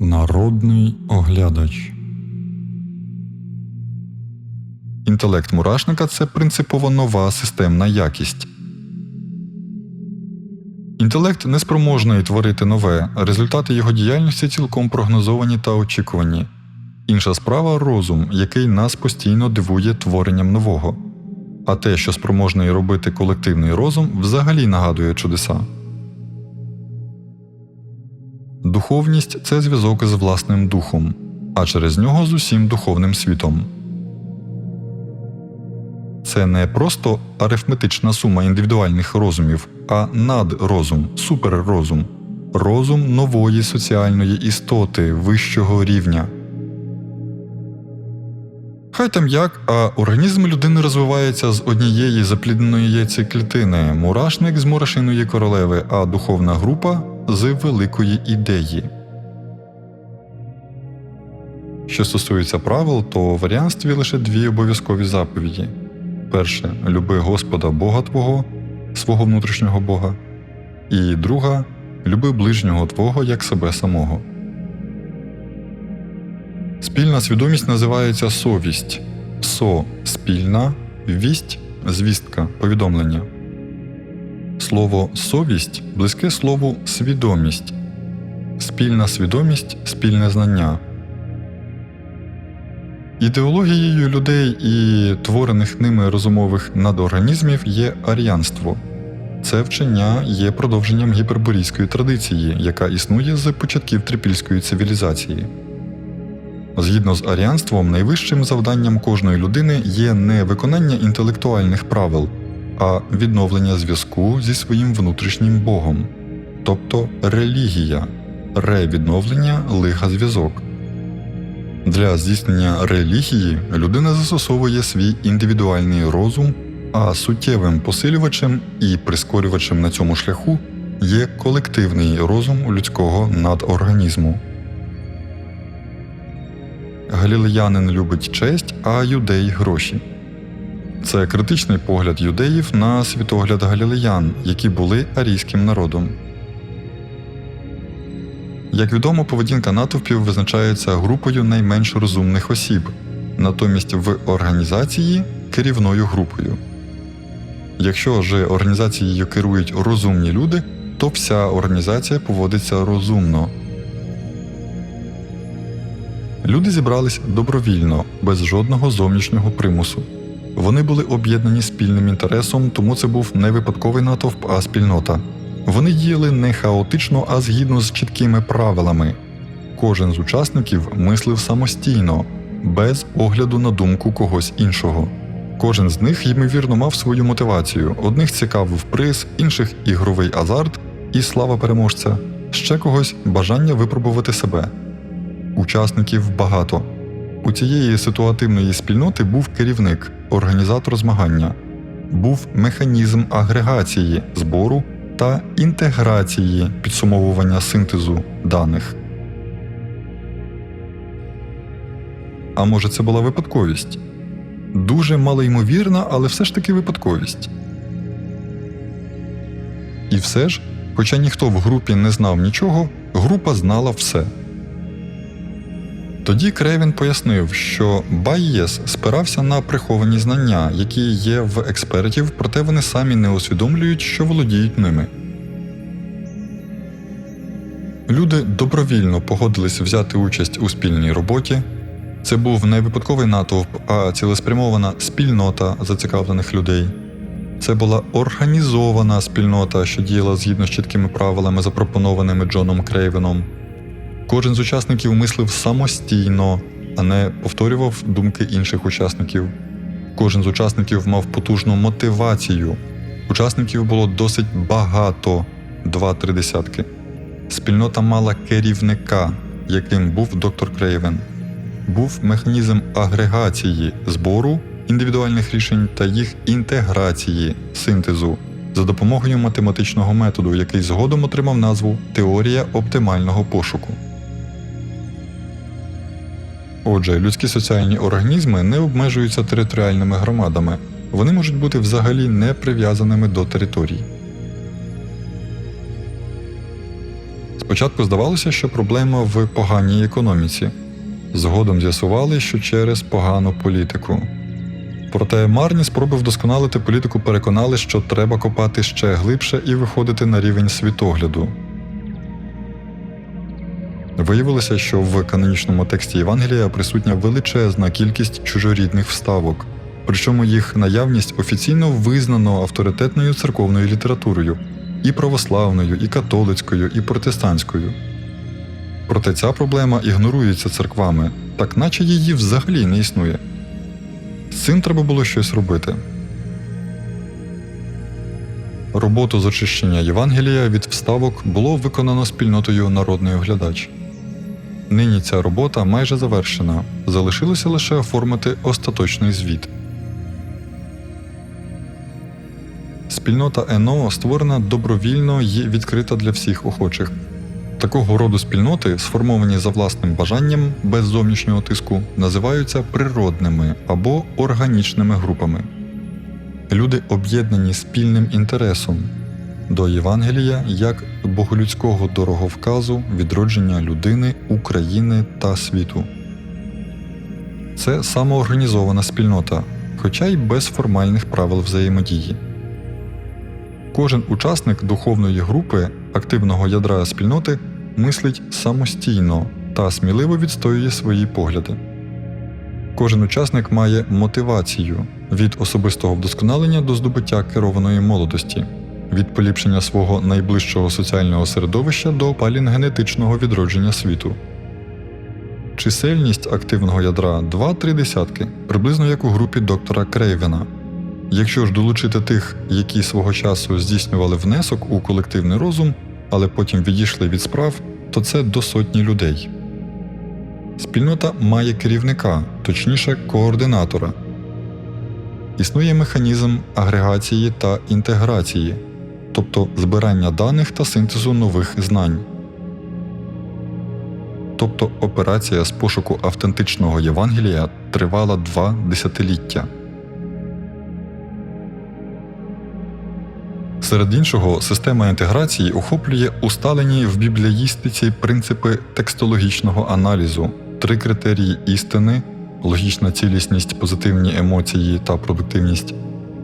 Народний оглядач. Інтелект мурашника це принципово нова системна якість. Інтелект неспроможний творити нове, результати його діяльності цілком прогнозовані та очікувані. Інша справа розум, який нас постійно дивує творенням нового. А те, що спроможний робити колективний розум, взагалі нагадує чудеса. Духовність це зв'язок з власним духом, а через нього з усім духовним світом. Це не просто арифметична сума індивідуальних розумів, а надрозум, суперрозум, розум нової соціальної істоти вищого рівня. Хай там як, а організм людини розвивається з однієї заплідненої яйцеклітини, мурашник з мурашиної королеви, а духовна група з великої ідеї. Що стосується правил, то в варіанстві лише дві обов'язкові заповіді. Перше люби Господа Бога Твого, свого внутрішнього Бога, і друга люби ближнього Твого як себе самого. Спільна свідомість називається совість. Со спільна, вість звістка, повідомлення. Слово совість близьке слову свідомість. Спільна свідомість спільне знання. Ідеологією людей і творених ними розумових надорганізмів є аріанство. Це вчення є продовженням гіперборійської традиції, яка існує з початків трипільської цивілізації. Згідно з аріанством, найвищим завданням кожної людини є не виконання інтелектуальних правил, а відновлення зв'язку зі своїм внутрішнім Богом, тобто релігія, ревідновлення лиха зв'язок. Для здійснення релігії людина застосовує свій індивідуальний розум, а суттєвим посилювачем і прискорювачем на цьому шляху є колективний розум людського надорганізму. Галілеянин любить честь, а юдей гроші. Це критичний погляд юдеїв на світогляд галілеян, які були арійським народом. Як відомо, поведінка натовпів визначається групою найменш розумних осіб, натомість в організації керівною групою. Якщо ж організацією керують розумні люди, то вся організація поводиться розумно. Люди зібрались добровільно, без жодного зовнішнього примусу. Вони були об'єднані спільним інтересом, тому це був не випадковий натовп, а спільнота. Вони діяли не хаотично, а згідно з чіткими правилами. Кожен з учасників мислив самостійно, без огляду на думку когось іншого. Кожен з них, ймовірно, мав свою мотивацію: одних цікавив приз, інших ігровий азарт і слава переможця, ще когось бажання випробувати себе. Учасників багато. У цієї ситуативної спільноти був керівник, організатор змагання, був механізм агрегації, збору та інтеграції підсумовування синтезу даних. А може, це була випадковість? Дуже малоймовірна, але все ж таки випадковість. І все ж, хоча ніхто в групі не знав нічого, група знала все. Тоді Крейвен пояснив, що Байєс спирався на приховані знання, які є в експертів, проте вони самі не усвідомлюють, що володіють ними. Люди добровільно погодились взяти участь у спільній роботі. Це був не випадковий натовп, а цілеспрямована спільнота зацікавлених людей. Це була організована спільнота, що діяла згідно з чіткими правилами, запропонованими Джоном Крейвеном. Кожен з учасників мислив самостійно, а не повторював думки інших учасників. Кожен з учасників мав потужну мотивацію. Учасників було досить багато два-три десятки. Спільнота мала керівника, яким був доктор Крейвен. Був механізм агрегації збору індивідуальних рішень та їх інтеграції синтезу за допомогою математичного методу, який згодом отримав назву Теорія оптимального пошуку. Отже, людські соціальні організми не обмежуються територіальними громадами, вони можуть бути взагалі не прив'язаними до територій. Спочатку здавалося, що проблема в поганій економіці. Згодом з'ясували, що через погану політику. Проте марні спроби вдосконалити політику переконали, що треба копати ще глибше і виходити на рівень світогляду. Виявилося, що в канонічному тексті Євангелія присутня величезна кількість чужорідних вставок, причому їх наявність офіційно визнано авторитетною церковною літературою і православною, і католицькою, і протестантською. Проте ця проблема ігнорується церквами, так наче її взагалі не існує. З цим треба було щось робити. Роботу з очищення Євангелія від вставок було виконано спільнотою Народний оглядач. Нині ця робота майже завершена, залишилося лише оформити остаточний звіт. Спільнота ЕНО створена добровільно і відкрита для всіх охочих. Такого роду спільноти, сформовані за власним бажанням без зовнішнього тиску, називаються природними або органічними групами. Люди об'єднані спільним інтересом до Євангелія як боголюдського дороговказу відродження людини, України та світу. Це самоорганізована спільнота, хоча й без формальних правил взаємодії. Кожен учасник духовної групи активного ядра спільноти мислить самостійно та сміливо відстоює свої погляди. Кожен учасник має мотивацію від особистого вдосконалення до здобуття керованої молодості, від поліпшення свого найближчого соціального середовища до палінгенетичного відродження світу. Чисельність активного ядра 2-3 десятки, приблизно як у групі доктора Крейвена. Якщо ж долучити тих, які свого часу здійснювали внесок у колективний розум, але потім відійшли від справ, то це до сотні людей. Спільнота має керівника, точніше координатора. Існує механізм агрегації та інтеграції, тобто збирання даних та синтезу нових знань. Тобто операція з пошуку автентичного Євангелія тривала два десятиліття. Серед іншого, система інтеграції охоплює усталені в бібліїстиці принципи текстологічного аналізу, три критерії істини, логічна цілісність, позитивні емоції та продуктивність,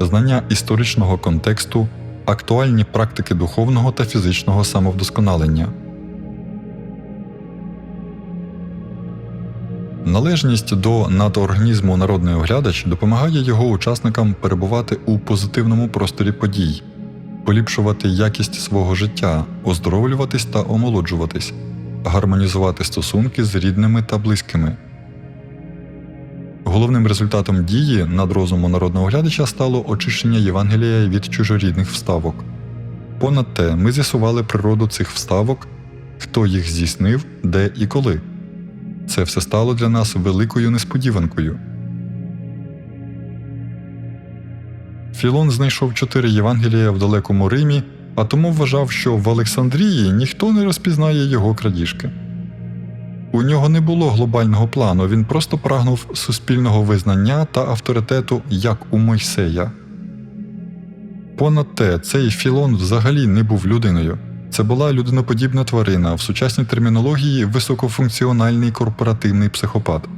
знання історичного контексту, актуальні практики духовного та фізичного самовдосконалення. Належність до надорганізму народний оглядач допомагає його учасникам перебувати у позитивному просторі подій, поліпшувати якість свого життя, оздоровлюватись та омолоджуватись, гармонізувати стосунки з рідними та близькими. Головним результатом дії над розуму народного глядача стало очищення Євангелія від чужорідних вставок. Понад те, ми з'ясували природу цих вставок, хто їх здійснив, де і коли. Це все стало для нас великою несподіванкою. Філон знайшов чотири Євангелія в далекому Римі, а тому вважав, що в Олександрії ніхто не розпізнає його крадіжки. У нього не було глобального плану, він просто прагнув суспільного визнання та авторитету, як у Мойсея. Понад те, цей Філон взагалі не був людиною. Це була людиноподібна тварина в сучасній термінології високофункціональний корпоративний психопат.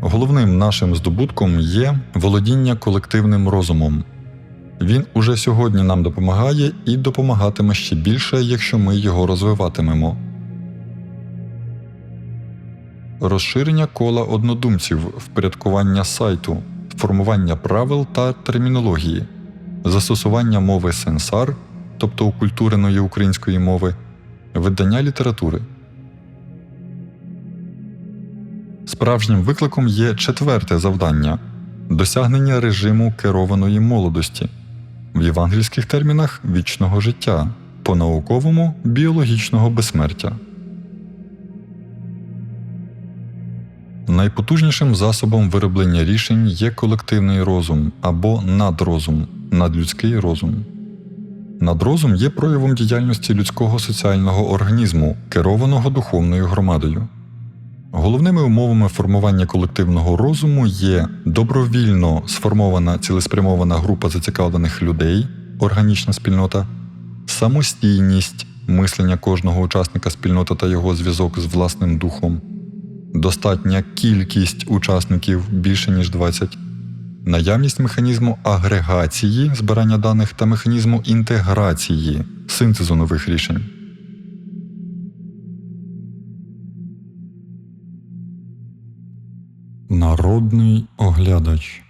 Головним нашим здобутком є володіння колективним розумом. Він уже сьогодні нам допомагає і допомагатиме ще більше, якщо ми його розвиватимемо. Розширення кола однодумців, впорядкування сайту, формування правил та термінології, застосування мови сенсар, тобто укультуреної української мови, видання літератури. Справжнім викликом є четверте завдання досягнення режиму керованої молодості, в євангельських термінах вічного життя, по науковому біологічного безсмертя. Найпотужнішим засобом вироблення рішень є колективний розум або надрозум, надлюдський розум. Надрозум є проявом діяльності людського соціального організму, керованого духовною громадою. Головними умовами формування колективного розуму є добровільно сформована цілеспрямована група зацікавлених людей, органічна спільнота, самостійність мислення кожного учасника спільноти та його зв'язок з власним духом, достатня кількість учасників більше ніж 20, наявність механізму агрегації збирання даних та механізму інтеграції синтезу нових рішень. Народний оглядач